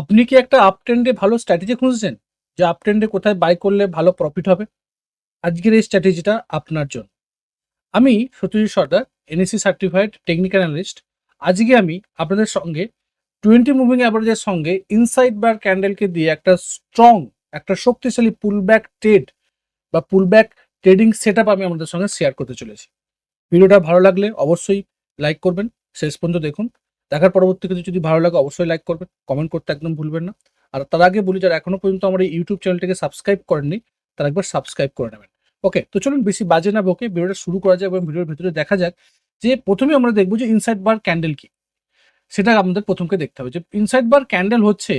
আপনি কি একটা আপ ট্রেন্ডে ভালো স্ট্র্যাটেজি খুঁজছেন? যে আপ ট্রেন্ডে কোথায় বাই করলে ভালো প্রফিট হবে? আজকের এই স্ট্র্যাটেজিটা আপনার জন্য। আমি Satyajit Sardar NAC certified technical analyst আজকে আমি আপনাদের সঙ্গে টোয়েন্টি মুভিং অ্যাভারেজের সঙ্গে ইনসাইড বার ক্যান্ডেলকে দিয়ে একটা স্ট্রং একটা শক্তিশালী পুলব্যাক ট্রেড বা পুলব্যাক ট্রেডিং সেট আমি আমাদের সঙ্গে শেয়ার করতে চলেছি। ভিডিওটা ভালো লাগলে অবশ্যই লাইক করবেন। শেষ পর্যন্ত দেখুন। দেখার পরবর্তীতে যদি ভালো লাগে, অবশ্যই লাইক করবেন কমেন্ট করতে একদম ভুলবেন না। আর তার আগে বলি, যারা এখনও পর্যন্ত আমার এই ইউটিউব চ্যানেলটিকে সাবস্ক্রাইব করেননি, তারা একবার সাবস্ক্রাইব করে নেবেন। ওকে তো চলুন বেশি বাজে না বকে ভিডিওটা শুরু করা যাক এবং ভিডিওর ভিতরে দেখা যাক যে প্রথমে আমরা দেখব যে ইনসাইড বার ক্যান্ডেল কি। সেটা আমাদের প্রথমকে দেখতে হবে যে ইনসাইড বার ক্যান্ডেল হচ্ছে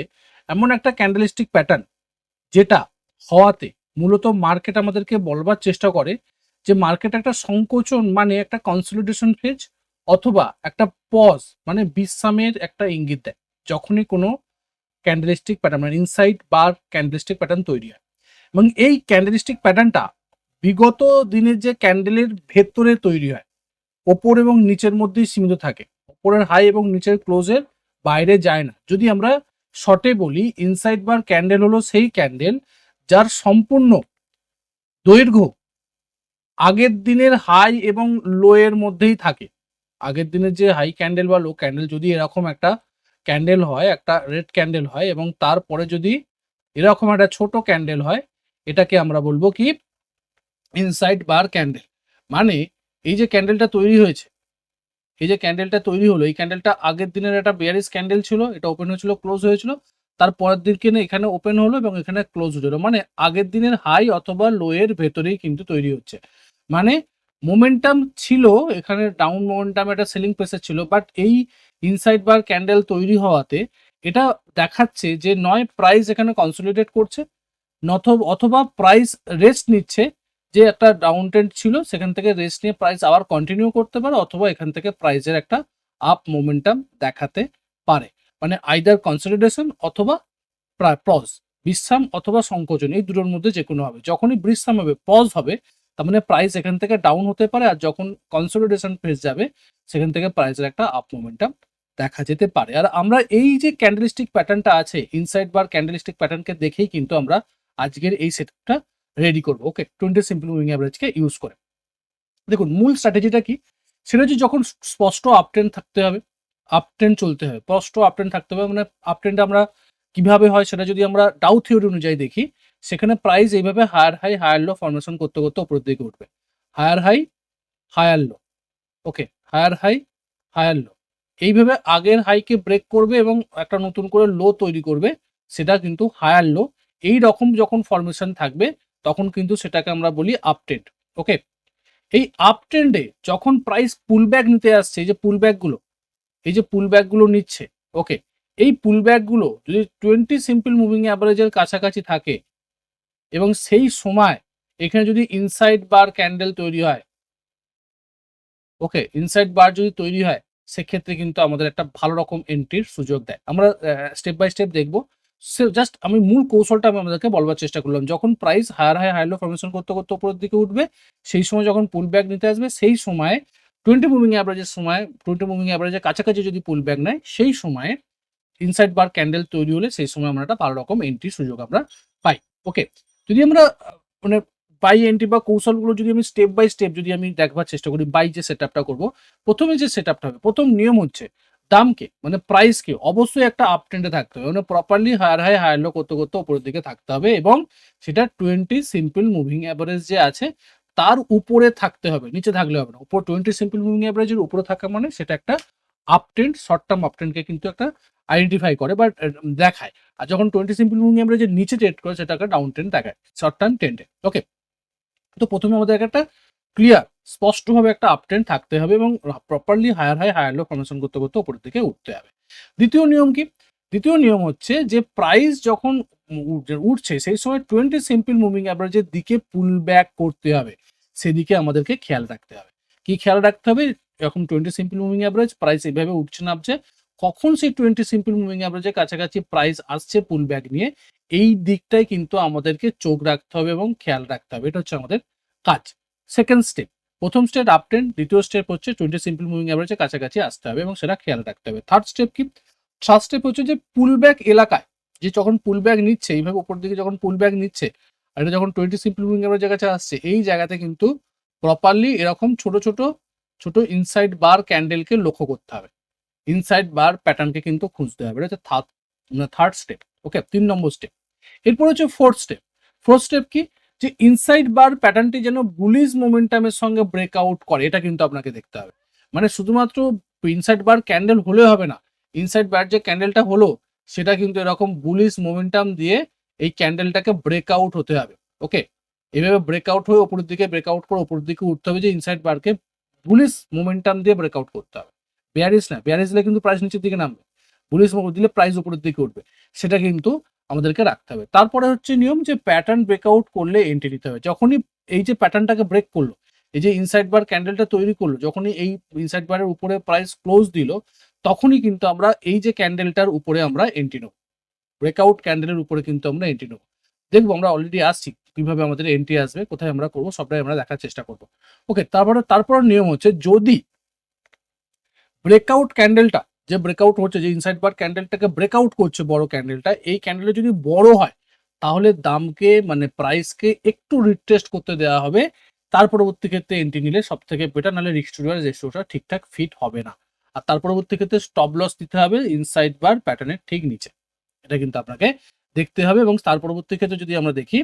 এমন একটা ক্যান্ডেলিস্টিক প্যাটার্ন যেটা হওয়াতে মূলত মার্কেট আমাদেরকে বলবার চেষ্টা করে যে মার্কেট একটা সংকোচন মানে একটা কনসলিডেশন ফেজ অথবা একটা পজ মানে বিশ্রামের একটা ইঙ্গিত দেয়, যখনই কোনো ক্যান্ডেলিস্টিক প্যাটার্ন মানে ইনসাইড বার ক্যান্ডেলিস্টিক প্যাটার্ন তৈরি হয়। এবং এই ক্যান্ডেলিস্টিক প্যাটার্নটা বিগত দিনের যে ক্যান্ডেলের ভেতরে তৈরি হয়, ওপর এবং নিচের মধ্যেই সীমিত থাকে, ওপরের হাই এবং নিচের ক্লোজের বাইরে যায় না। যদি আমরা শর্টে বলি ইনসাইড বার ক্যান্ডেল হলো সেই ক্যান্ডেল যার সম্পূর্ণ দৈর্ঘ্য আগের দিনের হাই এবং লো এর মধ্যেই থাকে। আগের দিনের যে হাই ক্যান্ডেল বা লো ক্যান্ডেল যদি এরকম একটা ক্যান্ডেল হয়, একটা রেড ক্যান্ডেল হয় এবং তারপরে যদি এরকম একটা ছোট ক্যান্ডেল হয়, এটাকে আমরা বলব কি? ইনসাইড বার ক্যান্ডেল মানে এই যে ক্যান্ডেলটা তৈরি হয়েছে, এই যে ক্যান্ডেলটা তৈরি হলো, এই ক্যান্ডেলটা আগের দিনের একটা বিয়ারিস ক্যান্ডেল ছিল, এটা ওপেন হয়েছিল ক্লোজ হয়েছিল, তার পরের দিনকে এখানে ওপেন হলো এবং এখানে ক্লোজ হলো। মানে আগের দিনের হাই অথবা লো এর ভেতরেই কিন্তু তৈরি হচ্ছে। মানে মোমেন্টাম ছিল, এখানে ডাউন মোমেন্টাম একটা সেলিং প্রেসার ছিল বাট এই ইনসাইড বার ক্যান্ডেল তৈরি হওয়াতে এটা দেখাচ্ছে যে নয় প্রাইস এখানে কনসলিডেট করছে অথবা প্রাইস রেস্ট নিচ্ছে, যে একটা ডাউন ট্রেন্ড ছিল, সেখান থেকে রেস্ট নিয়ে প্রাইস আবার কন্টিনিউ করতে পারে, অথবা এখান থেকে প্রাইসের একটা আপ মোমেন্টাম দেখাতে পারে। মানে আইদার কনসলিডেশন অথবা পজ বিশ্রাম অথবা সংকোচন, এই দুটোর মধ্যে যে কোনো হবে। যখনই বিশ্রাম হবে পজ হবে তার মানে প্রাইস এখান থেকে ডাউন হতে পারে আর যখন কনসলিডেশন ফেস যাবে, সেখান থেকে প্রাইসের একটা আপ মোমেন্টাম দেখা যেতে পারে। আর আমরা এই যে ক্যান্ডেলিস্টিক প্যাটার্নটা আছে ইনসাইড বার ক্যান্ডেলিস্টিক প্যাটার্নকে দেখেই কিন্তু আমরা আজকের এই সেটটা রেডি করব। ওকে টোয়েন্টি সিম্পল উইং অ্যাভারেজকে ইউজ করে। দেখুন, মূল স্ট্র্যাটেজিটা কি? সেটা হচ্ছে যখন স্পষ্ট আপট্রেন্ড থাকতে হবে আপট্রেন্ড চলতে হবে। স্পষ্ট আপট্রেন্ড থাকতে হবে মানে আপট্রেন্ড আমরা কীভাবে হয় সেটা যদি আমরা ডাউ থিওরি অনুযায়ী দেখি সেখানে প্রাইস এইভাবে higher high higher low formation করতে করতে উপরের দিকে উঠবে। Higher high higher low okay higher high higher low এইভাবে আগের হাইকে ব্রেক করবে এবং একটা নতুন করে লো তৈরি করবে, সেটা কিন্তু হায়ার লো এই রকম যখন ফরমেশন থাকবে, তখন কিন্তু সেটাকে আমরা বলি আপট্রেন্ড ওকে এই আপট্রেন্ডে যখন প্রাইস পুলব্যাক নিতে আসছে, এই যে পুলব্যাকগুলো এই যে পুলব্যাকগুলো নিচ্ছে ওকে এই পুলব্যাকগুলো যদি টোয়েন্টি সিম্পল মুভিং অ্যাভারেজের কাছাকাছি থাকে এবং সেই সময় এখানে যদি ইনসাইড বার ক্যান্ডেল তৈরি হয় ওকে ইনসাইড বার যদি তৈরি হয়, সেক্ষেত্রে কিন্তু আমাদের একটা ভালো রকম এন্ট্রির সুযোগ দেয়। আমরা স্টেপ বাই স্টেপ দেখব। সে জাস্ট আমি মূল কৌশলটা আমি আমাদেরকে বলবার চেষ্টা করলাম। যখন price higher high high low formation করতে করতে উপরের দিকে উঠবে, সেই সময় যখন পুল ব্যাক নিতে আসবে, সেই সময় টোয়েন্টি মুভিং অ্যাভারেজের সময় টোয়েন্টি মুভিং অ্যাভারেজের কাছাকাছি যদি পুল ব্যাক নেয়, সেই সময়ে ইনসাইড বার ক্যান্ডেল তৈরি হলে সেই সময় আমরা একটা ভালো রকম এন্ট্রির সুযোগ আমরা পাই। ওকে যদি আমরা মানে বাই এন্ট্রি বা কৌশলগুলো যদি আমি স্টেপ বাই স্টেপ যদি আমি দেখবার চেষ্টা করি বাই যে সেট আপটা করব, প্রথমে যে সেট আপটা হবে, প্রথম নিয়ম হচ্ছে দামকে মানে প্রাইসকে অবশ্যই একটা আপ ট্রেন্ডে থাকতে হবে। মানে properly higher high higher low করতে করতে উপরের দিকে থাকতে হবে এবং সেটা টোয়েন্টি সিম্পল মুভিং অ্যাভারেজ যে আছে, তার উপরে থাকতে হবে, নিচে থাকলে হবে না। উপর টোয়েন্টি সিম্পল মুভিং অ্যাভারেজের উপরে থাকা মানে সেটা একটা up trend short term up ট্রেন্ডকে কিন্তু একটা আইডেন্টিফাই করে বা দেখায়। আর যখন টোয়েন্টি সিম্পল মুভিং অ্যাভারেজের নিচে ট্রেড করে সেটা একটা ডাউন ট্রেন্ড দেখায় শর্ট টার্ম ট্রেন্ডে ওকে তো প্রথমে আমাদের একটা ক্লিয়ার স্পষ্টভাবে একটা আপট্রেন্ড থাকতে হবে এবং properly higher high higher low formation করতে করতে উপরের দিকে উঠতে হবে। দ্বিতীয় নিয়ম কি? দ্বিতীয় নিয়ম হচ্ছে যে প্রাইস যখন উঠছে সেই সময় টোয়েন্টি সিম্পল মুভিং অ্যাভারেজের দিকে পুল ব্যাক করতে হবে, সেদিকে আমাদেরকে খেয়াল রাখতে হবে। কি খেয়াল রাখতে হবে? যখন twenty simple moving average price এইভাবে উঠছে, নামছে কখন সেই টোয়েন্টি সিম্পল মুভিং অ্যাভারেজের কাছাকাছি প্রাইস আসছে পুল ব্যাক নিয়ে, এই দিকটাই কিন্তু আমাদেরকে চোখ রাখতে হবে এবং খেয়াল রাখতে হবে। এটা হচ্ছে আমাদের কাজ। সেকেন্ড স্টেপ প্রথম স্টেপ আপ দ্বিতীয় স্টেপ হচ্ছে টোয়েন্টি সিম্পল মুভিং অ্যাভারেজের কাছাকাছি আসতে হবে এবং সেটা খেয়াল রাখতে হবে। থার্ড স্টেপ কি? থার্ড স্টেপ হচ্ছে যে পুলব্যাক এলাকায়, যে যখন পুল ব্যাগ নিচ্ছে, এইভাবে উপর দিকে যখন পুল ব্যাগ নিচ্ছে, আর এটা যখন টোয়েন্টি সিম্পল মুভিং এর কাছে আসছে, এই জায়গাতে কিন্তু প্রপারলি এরকম ছোট ছোট ছোট ইনসাইড বার ক্যান্ডেলকে লক্ষ্য করতে হবে। ইনসাইড বার প্যাটার্নকে কিন্তু খুঁজতে হবে। এটা হচ্ছে থার্ড থার্ড স্টেপ ওকে তিন নম্বর স্টেপ এরপর হচ্ছে ফোর্থ স্টেপ ফোর্থ স্টেপ কি? যে ইনসাইড বার প্যাটার্নটি যেন বুলিশ মোমেন্টামের সঙ্গে ব্রেক আউট করে, এটা কিন্তু আপনাকে দেখতে হবে। মানে শুধুমাত্র ইনসাইড বার ক্যান্ডেল হলে হবে না ইনসাইড বার যে ক্যান্ডেলটা হলো, সেটা কিন্তু এরকম বুলিশ মোমেন্টাম দিয়ে এই ক্যান্ডেলটাকে ব্রেক আউট হতে হবে ওকে এভাবে ব্রেক আউট হয়ে ওপরের দিকে ব্রেক আউট করে ওপরের দিকে উঠতে হবে যে ইনসাইড বারকে বুলিশ মোমেন্টাম দিয়ে ব্রেক আউট করতে হবে। বেয়ারিস না বেয়ারিস দিলে কিন্তু প্রাইস নিচের দিকে নামবে। বুলিশ দিলে প্রাইস উপরের দিকে উঠবে। সেটা কিন্তু আমাদেরকে রাখতে হবে। তারপরে হচ্ছে নিয়ম যে প্যাটার্ন ব্রেকআউট করলে এন্ট্রি নিতে হবে। যখনই এই যে প্যাটার্নটাকে ব্রেক করল, এই যে ইনসাইড বার ক্যান্ডেলটা তৈরি করল, যখনই এই ইনসাইড বারের উপরে প্রাইস ক্লোজ দিল, তখনই কিন্তু আমরা এই যে ক্যান্ডেলটার উপরে আমরা এন্ট্রি নেব। ব্রেকআউট ক্যান্ডেলের উপরে কিন্তু আমরা এন্ট্রি নেব। দেখব, আমরা অলরেডি আসছি। কীভাবে আমাদের এন্ট্রি আসবে, কোথায় আমরা করব, সবটাই আমরা দেখার চেষ্টা করব। ওকে তারপরে তারপর নিয়ম হচ্ছে যদি ব্রেকআউট ক্যান্ডেলটা যে ব্রেকআউট হচ্ছে, যে ইনসাইড বার ক্যান্ডেলটাকে ব্রেকআউট করছে বড় ক্যান্ডেলটা এই ক্যান্ডেলটা যদি বড় হয়, তাহলে দামকে মানে প্রাইসকে একটু রিটেস্ট করতে দেওয়া হবে। তার পরবর্তী ক্ষেত্রে এন্ট্রি নিলে সব থেকে বেটার নাহলে রিক্স টু রেস্টোটা ঠিকঠাক ফিট হবে না। আর তার পরবর্তী ক্ষেত্রে স্টপ লস দিতে হবে ইনসাইড বার প্যাটার্নের ঠিক নিচে। এটা কিন্তু আপনাকে দেখতে হবে এবং তার পরবর্তী ক্ষেত্রে যদি আমরা দেখি,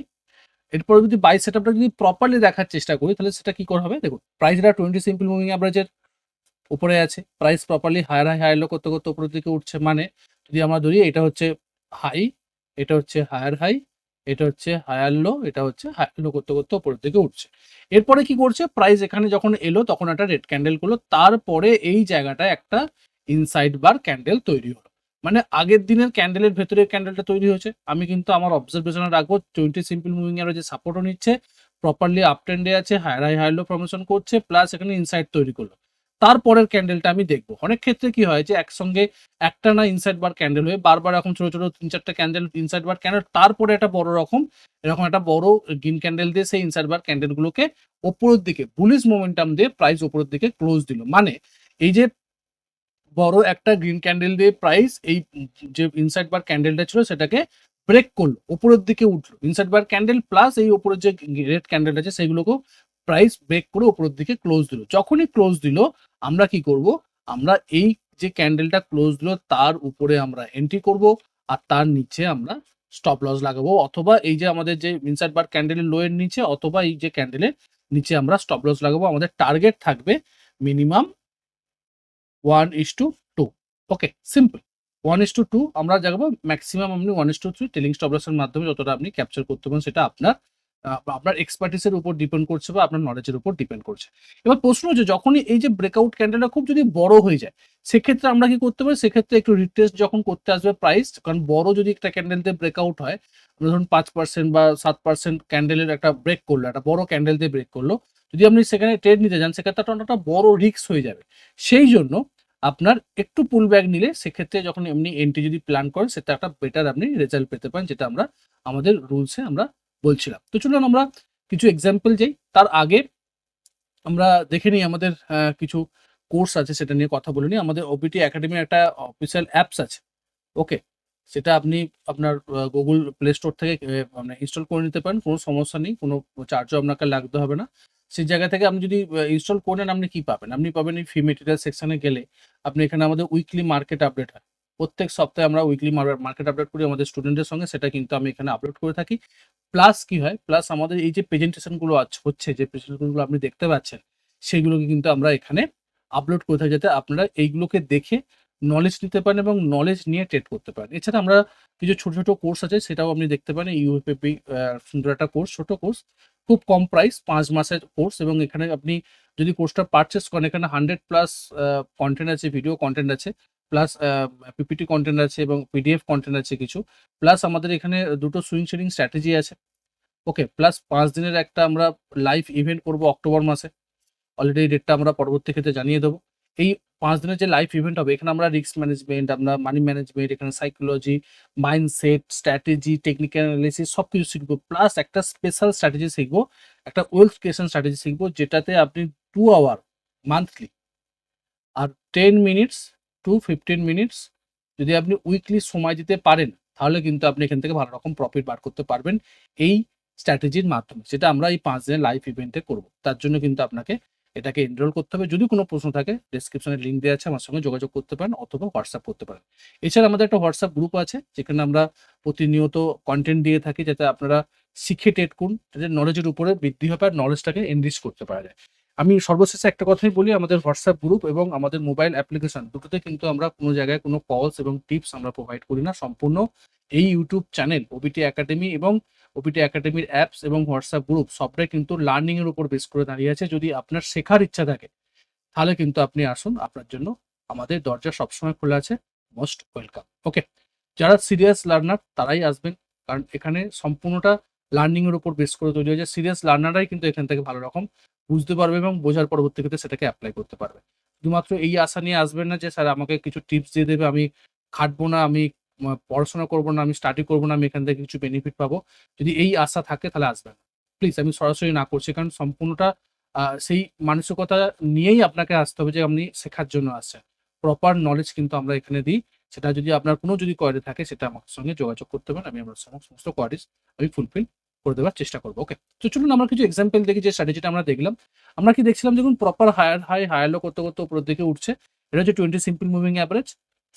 এরপরে যদি বাই সেটআপটা যদি প্রপারলি দেখার চেষ্টা করি, তাহলে সেটা কি করে হবে? দেখুন প্রাইসটা টোয়েন্টি সিম্পল মুভিং অ্যাভারেজের উপরে আছে price properly higher high higher low করতে করতে উপরের দিকে উঠছে মানে যদি আমরা ধরি এটা হচ্ছে হাই এটা হচ্ছে হায়ার হাই এটা হচ্ছে হায়ার লো এটা হচ্ছে হায়ার লো করতে করতে উপরের দিকে উঠছে। এরপরে কি করছে? প্রাইস এখানে যখন এলো তখন একটা রেড ক্যান্ডেল করল তারপরে এই জায়গাটায় একটা ইনসাইড বার ক্যান্ডেল তৈরি হলো। মানে আগের দিনের ক্যান্ডেলের ভেতরে ক্যান্ডেলটা তৈরি হয়েছে। আমি কিন্তু আমার অবজারভেশনে রাখব টোয়েন্টি সিম্পল মুভিং এর যে সাপোর্টও নিচ্ছে প্রপারলি আপ ট্রেন্ডে আছে higher high higher low formation করছে প্লাস এখানে ইনসাইড তৈরি করল। তারপরের ক্যান্ডেলটা আমি দেখব। অনেক ক্ষেত্রে কি হয় যে, একসঙ্গে একটা না ইনসাইড বার ক্যান্ডেল হয়ে বারবার এখন ছোট ছোট তিন চারটা ক্যান্ডেল ইনসাইড বার ক্যান্ডেল তারপরে একটা বড় রকম, এরকম একটা বড় গ্রিন ক্যান্ডেল দিয়ে সেই ইনসাইড বার ক্যান্ডেলগুলোকে ওপরের দিকে বুলিশ মোমেন্টাম দিয়ে প্রাইস ওপরের দিকে ক্লোজ দিল। মানে এই যে বড় একটা গ্রিন ক্যান্ডেল দিয়ে প্রাইস এই যে ইনসাইড বার ক্যান্ডেলটা ছিল সেটাকে ব্রেক করল, ওপরের দিকে উঠল। ইনসাইড বার ক্যান্ডেল প্লাস এই ওপরের যে রেড ক্যান্ডেল আছে, সেগুলোকেও প্রাইস ব্রেক করে ওপরের দিকে ক্লোজ দিল। যখনই ক্লোজ দিল, আমরা কি করব? আমরা এই যে ক্যান্ডেলটা ক্লোজ দিল, তার উপরে আমরা এন্ট্রি করব আর তার নিচে আমরা স্টপ লস লাগাবো। অথবা এই যে আমাদের যে ইনসাইড বার ক্যান্ডেলের লোয়ের নিচে, অথবা এই যে ক্যান্ডেলের নিচে আমরা স্টপ লস লাগাবো। আমাদের টার্গেট থাকবে minimum one is to two okay simple one is to two আমরা জাগাবো। ম্যাক্সিমাম আপনি one is to three trailing stop লসের মাধ্যমে যতটা আপনি ক্যাপচার করতে পারেন, সেটা আপনার আপনার এক্সপার্টিসের উপর ডিপেন্ড করছে বা আপনার নলেজের উপর ডিপেন্ড করছে। এবার প্রশ্ন হচ্ছে, যখনই এই যে ব্রেকআউট ক্যান্ডেলটা খুব যদি বড় হয়ে যায়, সেক্ষেত্রে আমরা কি করতে পারি? সেক্ষেত্রে একটু রিটেস্ট যখন করতে আসবে প্রাইস কারণ বড় যদি একটা ক্যান্ডেল দিয়ে ব্রেকআউট হয়, আমরা ধরুন পাঁচ পার্সেন্ট বা সাত পার্সেন্ট ক্যান্ডেলের একটা ব্রেক করল, একটা বড় ক্যান্ডেল দিয়ে ব্রেক করল। যদি আপনি সেখানে ট্রেড নিতে যান, সেক্ষেত্রে একটা বড় রিস্ক হয়ে যাবে। সেই জন্য আপনার একটু পুল ব্যাগ নিলে সেক্ষেত্রে যখন এমনি এন্ট্রি যদি প্ল্যান করেন, সেটা একটা বেটার আপনি রেজাল্ট পেতে পারেন, যেটা আমরা, আমাদের রুলসে আমরা বলছিলাম। তো চলুন আমরা কিছু এক্সাম্পল যাই। তার আগে আমরা দেখে নিই আমাদের কিছু কোর্স আছে সেটা নিয়ে কথা বলে নিই। আমাদের ওপিটি একাডেমির একটা অফিসিয়াল অ্যাপস আছে। ওকে সেটা আপনি আপনার গুগল প্লে স্টোর থেকে মানে ইনস্টল করে নিতে পারেন। কোনো সমস্যা নেই, কোনো চার্জও আপনাকে লাগতে হবে না। সেই জায়গা থেকে আপনি যদি ইনস্টল করে নেন আপনি কি পাবেন? আপনি পাবেন এই ফি মেটেরিয়াল সেকশনে গেলে আপনি এখানে আমাদের উইকলি মার্কেট আপডেট হয়। প্রত্যেক সপ্তাহে আমরা উইকলি মার্কেট আপডেট করি আমাদের স্টুডেন্টের সঙ্গে, সেটা কিন্তু আমি এখানে আপলোড করে থাকি। প্লাস কি হয়? প্লাস আমাদের এই যে প্রেজেন্টেশনগুলো হচ্ছে, যে প্রেজেন্টেশনগুলো আপনি দেখতে পাচ্ছেন, সেগুলোকে কিন্তু আমরা এখানে আপলোড করে থাকি যাতে আপনারা এইগুলোকে দেখে নলেজ নিতে পারেন এবং নলেজ নিয়ে ট্রেড করতে পারেন। এছাড়া আমরা কিছু ছোট ছোট কোর্স আছে, সেটাও আপনি দেখতে পারেন ইউএপি সুন্দর একটা কোর্স ছোট কোর্স খুব কম প্রাইস পাঁচ মাসের কোর্স এবং এখানে আপনি যদি কোর্সটা পারচেস করেন, এখানে হান্ড্রেড প্লাস কন্টেন্ট আছে ভিডিও কন্টেন্ট আছে প্লাস পিপিটি কন্টেন্ট আছে এবং পিডিএফ কন্টেন্ট আছে কিছু। প্লাস আমাদের এখানে দুটো সুইং শেডিং স্ট্র্যাটেজি আছে। ওকে প্লাস পাঁচ দিনের একটা আমরা লাইভ ইভেন্ট করব অক্টোবর মাসে। অলরেডি ডেটটা আমরা পরবর্তী ক্ষেত্রে জানিয়ে দেবো। এই পাঁচ দিনের যে লাইভ ইভেন্ট হবে, এখানে আমরা রিস্ক ম্যানেজমেন্ট আমরা মানি ম্যানেজমেন্ট এখানে psychology mindset strategy technical analysis সব কিছু শিখব। প্লাস একটা স্পেশাল স্ট্র্যাটেজি শিখব, একটা ওয়েলথ ক্রিয়েশন স্ট্র্যাটেজি শিখব, যেটাতে আপনি two hour monthly R ten minutes to fifteen minutes যদি আপনি উইকলি সময় দিতে পারেন, তাহলে কিন্তু আপনি এখান থেকে ভালো রকম প্রফিট বার করতে পারবেন এই স্ট্র্যাটেজির মাধ্যমে, যেটা আমরা এই পাঁচ দিনের লাইভ ইভেন্টে করব। তার জন্য কিন্তু আপনাকে এটাকে এনরোল করতে হবে। যদি কোনো প্রশ্ন থাকে ডিসক্রিপশনে লিঙ্ক দেওয়া আছে, আমার সঙ্গে যোগাযোগ করতে পারেন অথবা হোয়াটসঅ্যাপ করতে পারেন। এছাড়া আমাদের একটা হোয়াটসঅ্যাপ গ্রুপ আছে, যেখানে আমরা প্রতিনিয়ত কন্টেন্ট দিয়ে থাকি, যাতে আপনারা শিখে টেট করুন, যাতে নলেজের উপরে বৃদ্ধি হবে আর নলেজটাকে এনরিচ করতে পারা যায়। আমি সর্বশেষে একটা কথাই বলি, আমাদের হোয়াটসঅ্যাপ গ্রুপ এবং আমাদের মোবাইল অ্যাপ্লিকেশন দুটোতে কিন্তু আমরা কোনো জায়গায় কোনো কলস এবং টিপস আমরা প্রোভাইড করি না। সম্পূর্ণ এই ইউটিউব চ্যানেল ওবিটি একাডেমি এবং ওবিটি একাডেমির অ্যাপস এবং হোয়াটসঅ্যাপ গ্রুপ সবটাই কিন্তু লার্নিংয়ের উপর বেস করে দাঁড়িয়ে আছে। যদি আপনার শেখার ইচ্ছা থাকে, তাহলে কিন্তু আপনি আসুন। আপনার জন্য আমাদের দরজা সবসময় খোলা আছে। মোস্ট ওয়েলকাম ওকে যারা সিরিয়াস লার্নার তারাই আসবেন। কারণ এখানে সম্পূর্ণটা লার্নিং এর উপর বেস করে তৈরি হয়েছে। সিরিয়াস লার্নাররাই কিন্তু এখান থেকে ভালো রকম বুঝতে পারবে এবং বোঝার পরবর্তী ক্ষেত্রে সেটাকে অ্যাপ্লাই করতে পারবে। শুধুমাত্র এই আশা নিয়ে আসবেন না যে, স্যার, আমাকে কিছু টিপস দিয়ে দেবে, আমি খাটবো না, আমি পড়াশোনা করব না, আমি স্টাডি করব না, আমি এখান থেকে কিছু বেনিফিট পাবো। যদি এই আশা থাকে, তাহলে আসবেন প্লিজ আমি সরাসরি না করছি, কারণ সম্পূর্ণটা সেই মানসিকতা নিয়েই আপনাকে আসতে হবে যে, আপনি শেখার জন্য আসছেন। প্রপার নলেজ কিন্তু আমরা এখানে দিই। সেটা যদি আপনার কোনো যদি কোয়ারি থাকে, সেটা আমার সঙ্গে যোগাযোগ করতে পারেন, আমি আমার সমস্ত কোয়ারিজ আমি ফুলফিল করে দেওয়ার চেষ্টা করব ওকে তো চলুন আমরা কিছু এক্সাম্পল দেখি, যে স্ট্র্যাটেজিটা আমরা দেখলাম। আমরা কি দেখছিলাম, দেখুন proper higher high higher low করতে করতে উপরের দিকে উঠছে। এটা হচ্ছে twenty simple moving average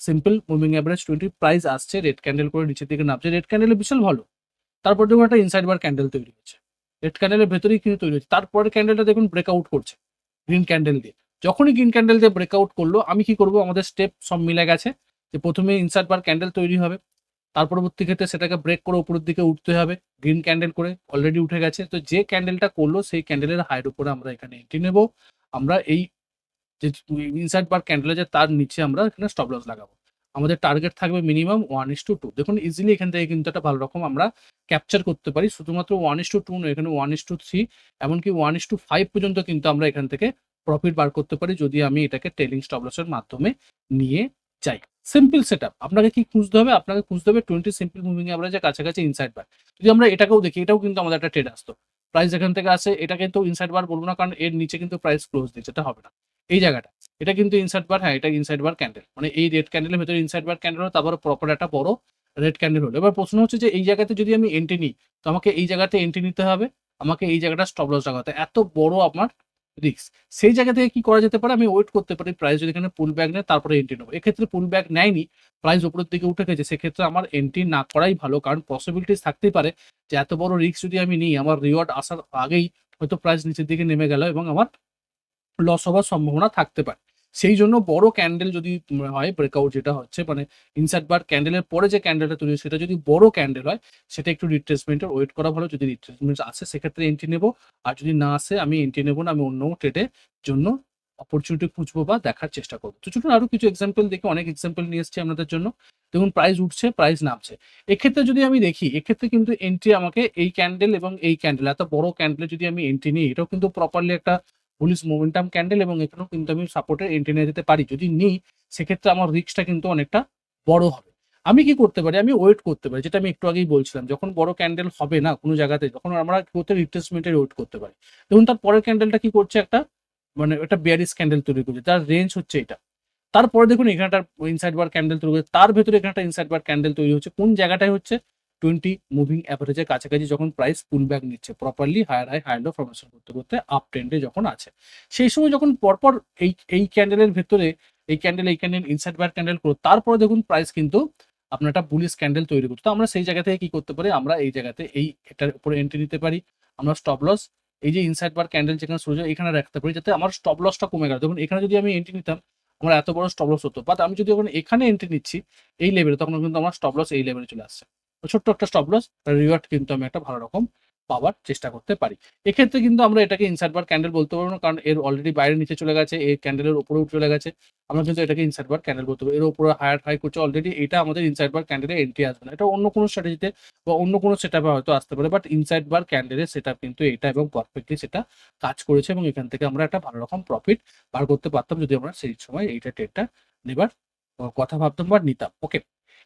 simple moving average twenty price আসছে রেড ক্যান্ডেল করে নিচের দিকে নামছে। রেড ক্যান্ডেল বিশাল ভালো। তারপর দেখুন, একটা ইনসাইড বার ক্যান্ডেল তৈরি হচ্ছে রেড ক্যান্ডেলের ভেতরেই কিন্তু তৈরি হচ্ছে তারপরে ক্যান্ডেলটা দেখুন ব্রেকআউট করছে গ্রিন ক্যান্ডেল দিয়ে। যখনই গ্রিন ক্যান্ডেল দিয়ে ব্রেকআউট করল, আমি কি করব? আমাদের স্টেপ সব মিলে গেছে। যে প্রথমে ইনসার্ট বার ক্যান্ডেল তৈরি হবে, তার পরবর্তী ক্ষেত্রে সেটাকে ব্রেক করে উপরের দিকে উঠতে হবে গ্রিন ক্যান্ডেল করে অলরেডি উঠে গেছে। তো যে ক্যান্ডেলটা করল, সেই ক্যান্ডেলের হাইয়ের উপরে আমরা এখানে এন্ট্রি নেব। আমরা এই যে ইনসাইড বার ক্যান্ডেল আছে, তার নিচে আমরা এখানে স্টপ লস লাগাবো। আমাদের টার্গেট থাকবে minimum one is to two দেখুন ইজিলি এখান থেকে কিন্তু একটা ভালো রকম আমরা ক্যাপচার করতে পারি। শুধুমাত্র ওয়ান ইস টু টু নয়, এখানে ওয়ান ইস টু থ্রি এমনকি ওয়ান ইস টু ফাইভ পর্যন্ত কিন্তু আমরা এখান থেকে প্রফিট বার করতে পারি, যদি আমি এটাকে টেলিং স্টপ লসের মাধ্যমে নিয়ে যাই। সিম্পল সেট আপনাকে কি খুঁজতে হবে? আপনাকে খুঁজতে হবে টোয়েন্টি সিম্পল মুভিং অ্যাভারেজের কাছাকাছি ইনসাইড বার যদি আমরা এটাকেও দেখি, এটাও কিন্তু আমাদের একটা ট্রেড আসতো। প্রাইস এখান থেকে আসে এটাকে তো ইনসাইড বার বলব না, কারণ এর নিচে কিন্তু প্রাইস ক্লোজ দিচ্ছে এটা হবে না। এই জায়গাটা, এটা কিন্তু ইনসাইড বার হ্যাঁ এটা ইনসাইড বার ক্যান্ডেল মানে এই রেড ক্যান্ডেলের ভেতরে ইনসাইড বার ক্যান্ডেল হলো, তারপরে প্রপার একটা বড় রেড ক্যান্ডেল হলো। এবার প্রশ্ন হচ্ছে যে, এই জায়গাতে যদি আমি এন্ট্রি নিই, তো আমাকে এই জায়গাতে এন্ট্রি নিতে হবে, আমাকে এই জায়গাটা স্টপ লস লাগাতে এত বড় আমার রিস্ক সেই জায়গা থেকে কি করা যেতে পারে? আমি ওয়েট করতে পারি। প্রাইস যদি এখানে পুল ব্যাক নেয়, তারপরে এন্ট্রি নেব। এক্ষেত্রে পুল ব্যাক নেয়নি প্রাইস উপরের দিকে উঠে গেছে। সেক্ষেত্রে আমার এন্ট্রি না করাই ভালো, কারণ পসিবিলিটিস থাকতেই পারে যে এত বড় রিস্ক যদি আমি নিই, আমার রিওয়ার্ড আসার আগেই হয়তো প্রাইস নিচের দিকে নেমে গেল এবং আমার লস হওয়ার সম্ভাবনা থাকতে পারে। সেই জন্য বড় ক্যান্ডেল যদি হয় ব্রেকআউট যেটা হচ্ছে মানে ইনসাইড বার ক্যান্ডেলের পরে যে ক্যান্ডেলটা তৈরি সেটা যদি বড় ক্যান্ডেল হয়, সেটা একটু রিট্রেসমেন্টের ওয়েট করা ভালো। যদি রিট্রেসমেন্ট আসে, সেক্ষেত্রে এন্ট্রি নেব। আর যদি না আসে, আমি এন্ট্রি নেব না, আমি অন্য ট্রেডের জন্য অপরচুনিটি খুঁজবো বা দেখার চেষ্টা করব। তো চলুন আরও কিছু এক্সাম্পল দেখি, অনেক এক্সাম্পল নিয়ে এসেছি আপনাদের জন্য। দেখুন প্রাইস উঠছে প্রাইস নামছে। এক্ষেত্রে যদি আমি দেখি, এক্ষেত্রে কিন্তু এন্ট্রি আমাকে এই ক্যান্ডেল এবং এই ক্যান্ডেল এত বড় ক্যান্ডেলে যদি আমি এন্ট্রি নিই, এটাও কিন্তু প্রপারলি একটা পুলিশ মোমেন্টাম ক্যান্ডেল এবং এখানেও কিন্তু আমি সাপোর্টের এন্ট্রি নিয়ে যেতে পারি। যদি নিই, সেক্ষেত্রে আমার রিস্কটা কিন্তু অনেকটা বড় হবে। আমি কি করতে পারি? আমি ওয়েট করতে পারি। যেটা আমি একটু আগেই বলছিলাম, যখন বড় ক্যান্ডেল হবে না কোনো জায়গাতে যখন আমরা কি করতে রিট্রেসমেন্টের ওয়েট করতে পারি। দেখুন, তার পরের ক্যান্ডেলটা কি করছে একটা? মানে একটা বিয়ারিস ক্যান্ডেল তৈরি করছে। তার রেঞ্জ হচ্ছে এটা। তারপরে দেখুন, এখানে একটা ইনসাইড বার ক্যান্ডেল তৈরি হচ্ছে। তার ভেতরে এখানে একটা ইনসাইড বার ক্যান্ডেল তৈরি হচ্ছে। কোন জায়গাটায় হচ্ছে? টোয়েন্টি মুভিং অ্যাভারেজের কাছাকাছি যখন প্রাইস পুল ব্যাক নিচ্ছে properly higher high higher low formation করতে করতে আপ ট্রেন্ডে যখন আছে। সেই সময় যখন পরপর এই এই ক্যান্ডেলের ভেতরে, এই ক্যান্ডেল এই ক্যান্ডেল ইনসাইড বার ক্যান্ডেল করো, তারপরে দেখুন প্রাইস কিন্তু আপনার একটা বুলিশ ক্যান্ডেল তৈরি করতো আমরা সেই জায়গা থেকে কি করতে পারি? আমরা এই জায়গাতে এই এটার উপরে এন্ট্রি নিতে পারি। আমরা স্টপ লস এই যে ইনসাইড বার ক্যান্ডেল যেখানে শুরু হয় এখানে রাখতে পারি যাতে আমার স্টপ লসটা কমে গেল। দেখুন, এখানে যদি আমি এন্ট্রি নিতাম, আমার এত বড় স্টপ লস হতো। বাট আমি যদি এখন এখানে এন্ট্রি নিচ্ছি, এই লেভেলে তখন কিন্তু আমার স্টপ লস এই লেভেলে চলে আসছে। ছোট্ট একটা স্টপ লস রিওয়ার্ড কিন্তু আমি একটা ভালো রকম পাওয়ার চেষ্টা করতে পারি। এক্ষেত্রে কিন্তু আমরা এটাকে ইনসাইড বার ক্যান্ডেল বলতে পারব না, কারণ এর অলরেডি বাইরে নিচে চলে গেছে এর ক্যান্ডেলের উপরে চলে গেছে। আমরা কিন্তু এটাকে ইনসাইড বার ক্যান্ডেল বলতে পারব এর উপরে হায়ার হাই করছে অলরেডি এটা আমাদের ইনসাইড বার ক্যান্ডেলে এন্ট্রি আসবে না। এটা অন্য কোনো স্ট্র্যাটেজিতে বা অন্য কোনো সেট হয়তো আসতে পারে বাট ইনসাইড বার ক্যান্ডেলের সেট কিন্তু এটা এবং পারফেক্টলি সেটা কাজ করেছে এবং এখান থেকে আমরা একটা ভালো রকম প্রফিট বার করতে পারতাম যদি আমরা সেই সময় এইটা ট্রেডটা নেবার, কথা ভাবতাম বা নিতাম। ওকে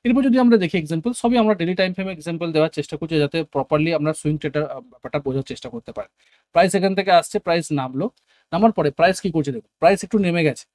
এরপর যদি আমরা দেখি এক্সাম্পল সবই আমরা ডেলি টাইম ফ্রেমে এক্সাম্পল দেওয়ার চেষ্টা করছি যাতে প্রপারলি আমরা সুইং ট্রেডার ব্যাপারটা বোঝার চেষ্টা করতে পারি। প্রাইস এখান থেকে আসছে প্রাইস নামলো। নামার পরে প্রাইস কি করছে দেখুন প্রাইস একটু নেমে গেছে।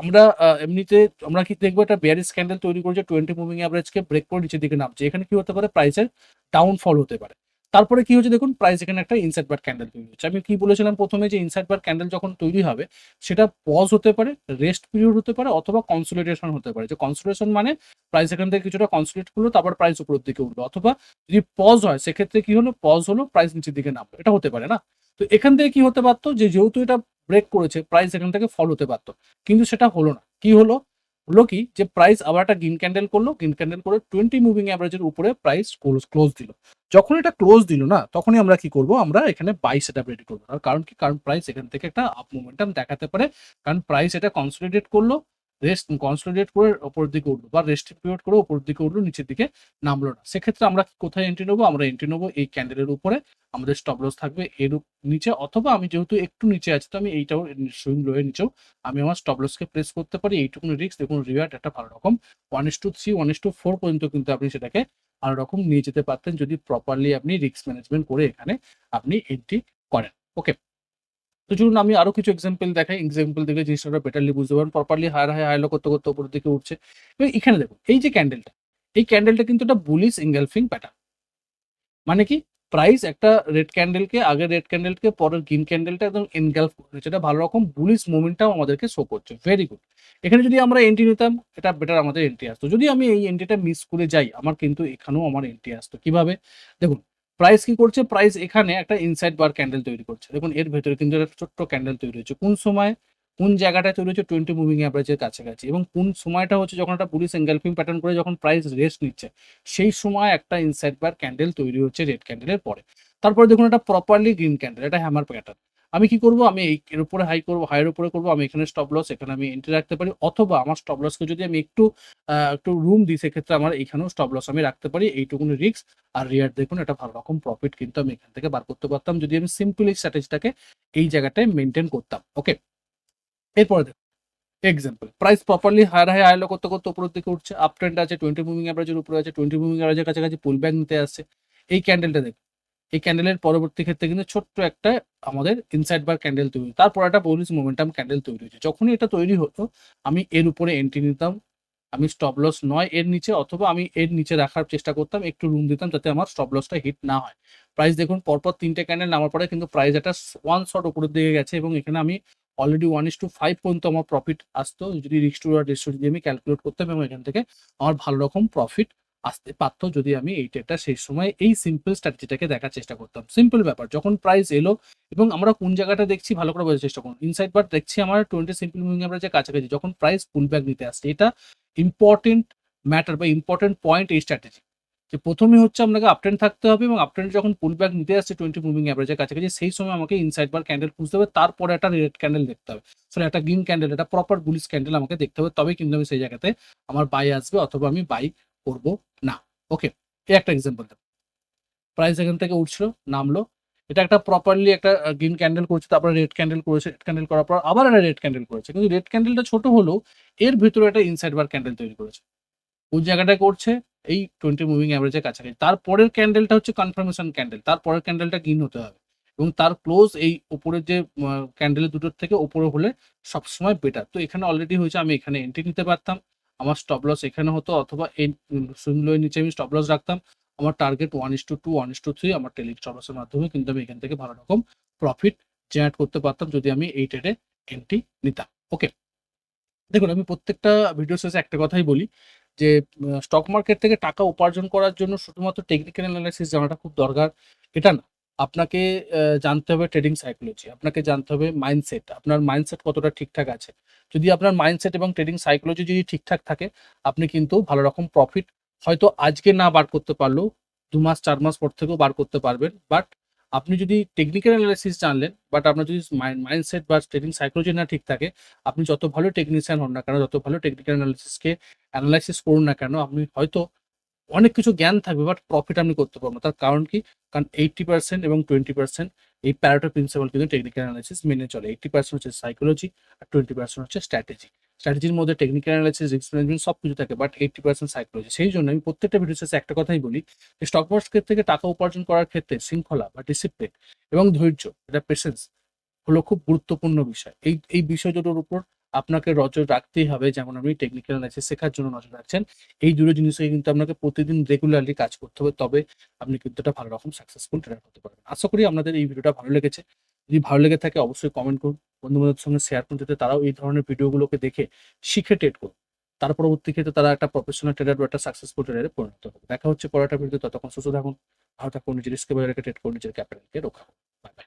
আমরা এমনিতে আমরা কি দেখব একটা বেয়ারিস ক্যান্ডেল তৈরি করেছে টোয়েন্টি মুভিং অ্যাভারেজকে ব্রেক করে নিচের দিকে নামছে। এখানে কি হতে পারে? প্রাইসের ডাউনফল হতে পারে। তারপরে কি হচ্ছে দেখুন প্রাইস এখানে একটা ইনসাইড বার ক্যান্ডেল তৈরি হচ্ছে। আমি কি বলেছিলাম প্রথমে যে ইনসাইড বার ক্যান্ডেল যখন তৈরি হবে, সেটা পজ হতে পারে রেস্ট পিরিয়ড হতে পারে, অথবা কনসোলিডেশন হতে পারে। যে কনসোলিডেশন মানে প্রাইস এখান থেকে কিছুটা কনসোলিডেট করল, তারপর প্রাইস উপরের দিকে উঠল। অথবা যদি পজ হয়, সেক্ষেত্রে কি হলো পজ হলো প্রাইস নিচের দিকে নামলো। এটা হতে পারে না। তো এখান থেকে কি হতে পারতো যে যেহেতু এটা ব্রেক করেছে প্রাইস এখান থেকে ফল হতে পারতো। কিন্তু সেটা হলো না। কি হলো? হলো কি যে প্রাইস আবার একটা গ্রিন ক্যান্ডেল করল গ্রিন ক্যান্ডেল করে টোয়েন্টি মুভিং অ্যাভারেজের উপরে প্রাইস ক্লোজ ক্লোজ দিল। যখন এটা ক্লোজ দিল না, তখনই আমরা কি করব? আমরা এখানে বাই সেট আপ রেডি করব কারণ কি? কারণ প্রাইস এখান থেকে একটা আপ মুভমেন্ট দেখাতে পারে। কারণ প্রাইস এটা কনসলিডেট করল রেস্ট কনসলিডেট করে ওপর দিকে উঠল বা রেস্ট পিরিয়ড করে ওপর দিকে উঠল, নিচের দিকে নামলো না। সেক্ষেত্রে আমরা কোথায় এন্ট্রি নেব? আমরা এন্ট্রি নেব এই ক্যান্ডেলের উপরে। আমাদের স্টপ লস থাকবে এর নিচে। অথবা আমি যেহেতু একটু নিচে আছি, তো আমি এইটাও সুইং লোয়ের নিচেও আমি আমার স্টপ লসকে প্রেস করতে পারি। এইটুকুনি রিস্ক দেখুন রিওয়ার্ড একটা ভালো রকম। One is to three one is to four পর্যন্ত কিন্তু আপনি সেটাকে ভালো রকম নিয়ে যেতে পারতেন যদি প্রপারলি আপনি রিস্ক ম্যানেজমেন্ট করে এখানে আপনি এন্ট্রি করেন। ওকে তো চলুন আমি আরও কিছু এক্সাম্পল দেখাই। এক্সাম্পল দেখে জিনিসটা বেটারলি বুঝতে পারেন প্রপারলি হায়ার হাই হাইলো করতে করতে উপরের দিকে উঠছে। এখানে দেখুন, এই যে ক্যান্ডেলটা এই ক্যান্ডেলটা কিন্তু একটা বুলিশ ইনগালফিং প্যাটার্ন মানে কি? প্রাইস একটা রেড ক্যান্ডেলকে আগের রেড ক্যান্ডেলকে পরের গ্রিন ক্যান্ডেলটা একদম এনগালফ করছে। যেটা ভালো রকম বুলিশ মোমেন্টটাও আমাদেরকে শো করছে। ভেরি গুড এখানে যদি আমরা এন্ট্রি নিতাম, এটা বেটার আমাদের এন্ট্রি আসতো। যদি আমি এই এন্ট্রিটা মিস করে যাই, আমার কিন্তু এখানেও আমার এন্ট্রি আসতো। কীভাবে? দেখুন প্রাইস কি করছে? প্রাইস এখানে একটা ইনসাইড বার ক্যান্ডেল তৈরি করছে। দেখুন, এর ভেতরে কিন্তু একটা ছোট্ট ক্যান্ডেল তৈরি হয়েছে। কোন সময়? কোন জায়গাটায় তৈরি হচ্ছে? টোয়েন্টি মুভিং অ্যাভারেজের কাছাকাছি। এবং কোন সময়টা হচ্ছে? যখন একটা পুলিশ এঙ্গেলফিং প্যাটার্ন করে যখন প্রাইস রেস্ট নিচ্ছে, সেই সময় একটা ইনসাইড বার ক্যান্ডেল তৈরি হচ্ছে রেড ক্যান্ডেলের পরে। তারপরে দেখুন, একটা প্রপারলি গ্রিন ক্যান্ডেল এটা হ্যামার প্যাটার্ন আমি কি করব? আমি এর উপরে হাই করব হাইয়ের উপরে করব, আমি এখানে স্টপ লস এখানে আমি এন্ট্রি রাখতে পারি। অথবা আমার স্টপ লসকে যদি আমি একটু একটু রুম দিই, সেক্ষেত্রে আমার এখানেও স্টপ লস আমি রাখতে পারি। এইটুকুনি রিস্ক আর রিয়ার দেখুন এটা ভালো রকম প্রফিট কিন্তু আমি এখান থেকে বার করতে পারতাম। যদি আমি সিম্পল এই স্ট্র্যাটেজিটাকে এই জায়গাটায় মেনটেন করতাম ওকে এরপরে দেখুন example price properly higher high higher low করতে করতে উপরের দিকে উঠছে। আপ ট্রেন্ড আছে টোয়েন্টি মুভিং অ্যাভারেজের উপরে আছে টোয়েন্টি মুভিং অ্যাভারেজের কাছাকাছি পুল ব্যাক নিতে আসছে। এই ক্যান্ডেলটা দেখুন এই ক্যান্ডেলের পরবর্তী ক্ষেত্রে কিন্তু ছোট্ট একটা আমাদের ইনসাইড বার ক্যান্ডেল তৈরি। তারপর একটা বলিস মোমেন্টাম ক্যান্ডেল তৈরি হয়েছে। যখনই এটা তৈরি হতো, আমি এর উপরে এন্ট্রি নিতাম, আমি স্টপ লস নয়, এর নিচে অথবা আমি এর নিচে রাখার চেষ্টা করতাম, একটু রুম দিতাম যাতে আমার স্টপ লসটা হিট না হয়। প্রাইস দেখুন, পরপর তিনটে ক্যান্ডেল নামার পরে কিন্তু প্রাইস একটা ওয়ান শট উপরের দিকে গেছে এবং এখানে আমি already one is to five পর্যন্ত আমার প্রফিট আসতো। যদি রিক্স টু রেস্ট যদি আমি ক্যালকুলেট করতাম, এবং এখান থেকে আমার ভালো রকম প্রফিট আসতে পারতো যদি আমি এই ট্রেডটা সেই সময় এই সিম্পল স্ট্র্যাটেজিটাকে দেখার চেষ্টা করতাম। সিম্পল ব্যাপার, যখন প্রাইস এলো এবং আমরা কোন জায়গাটা দেখছি ভালো করে বোঝার চেষ্টা করুন। ইনসাইড বার দেখছি আমার টোয়েন্টি সিম্পল মুভিং অ্যাভারেজের কাছাকাছি, যখন প্রাইস পুল ব্যাক নিতে আসছে। এটা ইম্পর্টেন্ট ম্যাটার বা ইম্পর্টেন্ট পয়েন্ট এই স্ট্র্যাটেজি যে প্রথমে হচ্ছে আপনাকে আপট্রেন্ড থাকতে হবে এবং আপট্রেন্ড যখন পুল ব্যাক নিতে আসছে টোয়েন্টি মুভিং অ্যাভারেজের কাছাকাছি, সেই সময় আমাকে ইনসাইড বার ক্যান্ডেল খুঁজতে হবে। তারপরে একটা রেড ক্যান্ডেল দেখতে হবে। সরি একটা গ্রিন ক্যান্ডেল একটা প্রপার বুলিশ ক্যান্ডেল আমাকে দেখতে হবে। তবে কিন্তু আমি সেই জায়গাতে আমার বাই আসবে অথবা আমি বাই করব না। ওকে একটা এক্সাম্পল প্রাইস এখান থেকে উঠছিল, নামলো। এটা একটা প্রপারলি একটা গ্রিন ক্যান্ডেল করেছে, তারপরে রেড ক্যান্ডেল করেছে রেড ক্যান্ডেল করার পর আবার একটা রেড ক্যান্ডেল করেছে। কিন্তু রেড ক্যান্ডেলটা ছোট হলেও এর ভিতরে একটা ইনসাইড বার ক্যান্ডেল তৈরি করেছে। কোন জায়গাটায় করছে, এই টোয়েন্টি মুভিং অ্যাভারেজের কাছাকাছি। তারপরের ক্যান্ডেলটা হচ্ছে কনফার্মেশন ক্যান্ডেল তারপরের ক্যান্ডেলটা গ্রিন হতে হবে। এবং তার ক্লোজ এই উপরের যে ক্যান্ডেলের দুটোর থেকে উপরে হলে সবসময় বেটার তো এখানে অলরেডি হয়েছে, আমি এখানে এন্ট্রি নিতে পারতাম। আমার স্টপ লস এখানে হতো অথবা এই সুইংলোয়ের নিচে আমি স্টপ লস রাখতাম। আমার target one is to two one is to three আমার টেলিং স্টপ লসের মাধ্যমে কিন্তু আমি এখান থেকে ভালো রকম প্রফিট জেনারেট করতে পারতাম যদি আমি এই ট্রেডে এন্ট্রি নিতাম। ওকে দেখুন, আমি প্রত্যেকটা ভিডিও শেষে একটা কথাই বলি যে স্টক মার্কেট থেকে টাকা উপার্জন করার জন্য শুধুমাত্র টেকনিক্যাল অ্যানালাইসিস জানাটা খুব দরকার। এটা না। আপনাকে জানতে হবে ট্রেডিং সাইকোলজি আপনাকে জানতে হবে মাইন্ডসেট আপনার মাইন্ডসেট কতটা ঠিকঠাক আছে। যদি আপনার মাইন্ডসেট এবং ট্রেডিং সাইকোলজি যদি ঠিকঠাক থাকে, আপনি কিন্তু ভালো রকম প্রফিট হয়তো আজকে না বার করতে পারলেও দু মাস, চার মাস পর থেকেও বার করতে পারবেন। বাট আপনি যদি টেকনিক্যাল অ্যানালাইসিস জানলেন বাট আপনার যদি মাইন্ডসেট বা ট্রেডিং সাইকোলজি না ঠিক থাকে, আপনি যত ভালো টেকনিশিয়ান হন না কেন, যত ভালো টেকনিক্যাল অ্যানালিসিসকে অ্যানালাইসিস করুন না কেন, আপনি হয়তো অনেক কিছু জ্ঞান থাকবে বাট প্রফিট আপনি করতে পারবেন না। তার কারণ কি? কারণ এইটটি পার্সেন্ট এবং টোয়েন্টি পার্সেন্ট এই প্যারাটো প্রিন্সিপাল কিন্তু টেকনিক্যাল অ্যানালাইসিস মেনে চলে। এইটটি পার্সেন্ট হচ্ছে সাইকোলজি আর টোয়েন্টি পার্সেন্ট হচ্ছে স্ট্র্যাটেজি স্ট্র্যাটেজির মধ্যে টেকনিক্যাল অ্যানালাইসিস রিস্ক ম্যানেজমেন্ট সব কিছু থাকে বাট এইটটি পার্সেন্ট সাইকোলজি সেই জন্য আমি প্রত্যেকটা ভিডিও শেষে একটা কথাই বলি যে স্টক মার্কেট থেকে টাকা উপার্জন করার ক্ষেত্রে শৃঙ্খলা বা ডিসিপ্লিন এবং ধৈর্য, এটা পেশেন্স হলো খুব গুরুত্বপূর্ণ বিষয়। এই এই বিষয় দুটোর উপর আপনাকে নজর রাখতেই হবে যেমন আপনি টেকনিক্যাল অ্যানালাইসিস শেখার জন্য নজর রাখছেন। এই দুটো জিনিসে কিন্তু আপনাকে প্রতিদিন রেগুলারলি কাজ করতে হবে, তবে আপনি কিন্তু একটা ভালো রকম সাকসেসফুল ট্রেডার হতে পারবেন। আশা করি আপনাদের এই ভিডিওটা ভালো লেগেছে। যদি ভালো লেগে থাকে অবশ্যই কমেন্ট করুন। বন্ধু বান্ধবের সঙ্গে শেয়ার করুন, যাতে তারাও এই ধরনের ভিডিওগুলোকে দেখে শিখে ট্রেড করুন। তার পরবর্তী ক্ষেত্রে তারা একটা প্রফেশনাল ট্রেডার বা একটা সাকসেসফুল ট্রেডারে পরিণত হবে। দেখা হচ্ছে পরেরটা ভিডিও ততক্ষণ সুস্থ থাকুন, ভালো থাকুন, নিজের রিস্কে বজায় রেখে ট্রেড করুন, নিজের ক্যাপিটালকে রক্ষা বাই বাই